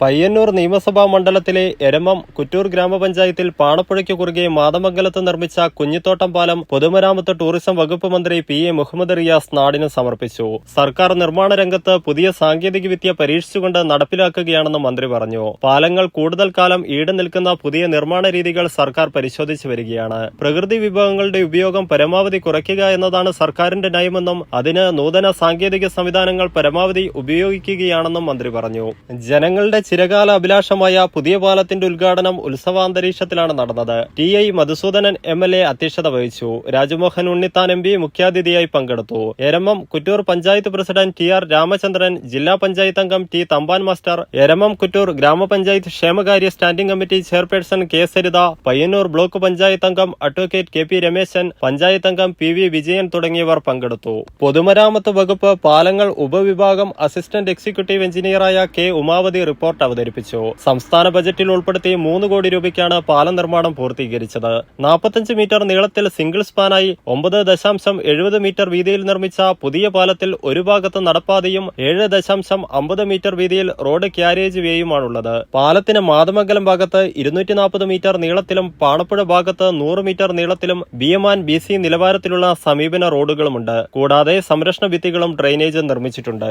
പയ്യന്നൂർ നിയമസഭാ മണ്ഡലത്തിലെ എരമം കുറ്റൂർ ഗ്രാമപഞ്ചായത്തിൽ പാണപ്പുഴയ്ക്ക് കുറുകെ മാതമംഗലത്ത് നിർമ്മിച്ച കുഞ്ഞിത്തോട്ടം പാലം പൊതുമരാമത്ത് ടൂറിസം വകുപ്പ് മന്ത്രി പി എ മുഹമ്മദ് റിയാസ് നാടിന് സമർപ്പിച്ചു. സർക്കാർ നിർമ്മാണ രംഗത്ത് പുതിയ സാങ്കേതികവിദ്യ പരീക്ഷിച്ചുകൊണ്ട് നടപ്പിലാക്കുകയാണെന്ന് മന്ത്രി പറഞ്ഞു. പാലങ്ങൾ കൂടുതൽ കാലം ഈട് നിൽക്കുന്ന പുതിയ നിർമ്മാണ രീതികൾ സർക്കാർ പരിശോധിച്ചു വരികയാണ്. പ്രകൃതി വിഭവങ്ങളുടെ ഉപയോഗം പരമാവധി കുറയ്ക്കുക എന്നതാണ് സർക്കാരിന്റെ നയമെന്നും അതിന് നൂതന സാങ്കേതിക സംവിധാനങ്ങൾ പരമാവധി ഉപയോഗിക്കുകയാണെന്നും മന്ത്രി പറഞ്ഞു. ജനങ്ങളുടെ ചിരകാല അഭിലാഷമായ പുതിയ പാലത്തിന്റെ ഉദ്ഘാടനം ഉത്സവാന്തരീക്ഷത്തിലാണ് നടന്നത്. T I Madhusudanan M L A അധ്യക്ഷത വഹിച്ചു. രാജ്മോഹൻ ഉണ്ണിത്താൻ എം പി മുഖ്യാതിഥിയായി പങ്കെടുത്തു. Eramam Kuttur panchayat president T R Ramachandran ജില്ലാ പഞ്ചായത്ത് അംഗം ടി തമ്പാൻ മാസ്റ്റർ എരമം കുറ്റൂർ ഗ്രാമപഞ്ചായത്ത് ക്ഷേമകാര്യ standing committee chairperson K Saritha Payyanur block panchayat അംഗം advocate K P Rameshan panchayat അംഗം പി വി വിജയൻ തുടങ്ങിയവർ പങ്കെടുത്തു. പൊതുമരാമത്ത് വകുപ്പ് പാലങ്ങൾ ഉപവിഭാഗം അസിസ്റ്റന്റ് എക്സിക്യൂട്ടീവ് എഞ്ചിനീയറായ കെ ഉമാവതി റിപ്പോർട്ട് അവതരിപ്പിച്ചു. സംസ്ഥാന ബജറ്റിൽ ഉൾപ്പെടുത്തി മൂന്ന് കോടി രൂപയ്ക്കാണ് പാലം നിർമ്മാണം പൂർത്തീകരിച്ചത്. നാൽപ്പത്തഞ്ച് മീറ്റർ നീളത്തിൽ സിംഗിൾ സ്പാനായി ഒമ്പത് ദശാംശം എഴുപത് മീറ്റർ വീതിയിൽ നിർമ്മിച്ച പുതിയ പാലത്തിൽ ഒരു ഭാഗത്ത് നടപ്പാതയും ഏഴ് ദശാംശം അമ്പത് മീറ്റർ വീതിയിൽ റോഡ് ക്യാരേജ് വേയുമാണുള്ളത്. പാലത്തിന് മാതമംഗലം ഭാഗത്ത് ഇരുന്നൂറ്റി നാൽപ്പത് മീറ്റർ നീളത്തിലും പാണപ്പുഴ ഭാഗത്ത് നൂറ് metre നീളത്തിലും B M and B C നിലവാരത്തിലുള്ള സമീപന റോഡുകളുമുണ്ട്. കൂടാതെ സംരക്ഷണ ഭിത്തികളും ഡ്രെയിനേജും നിർമ്മിച്ചിട്ടുണ്ട്.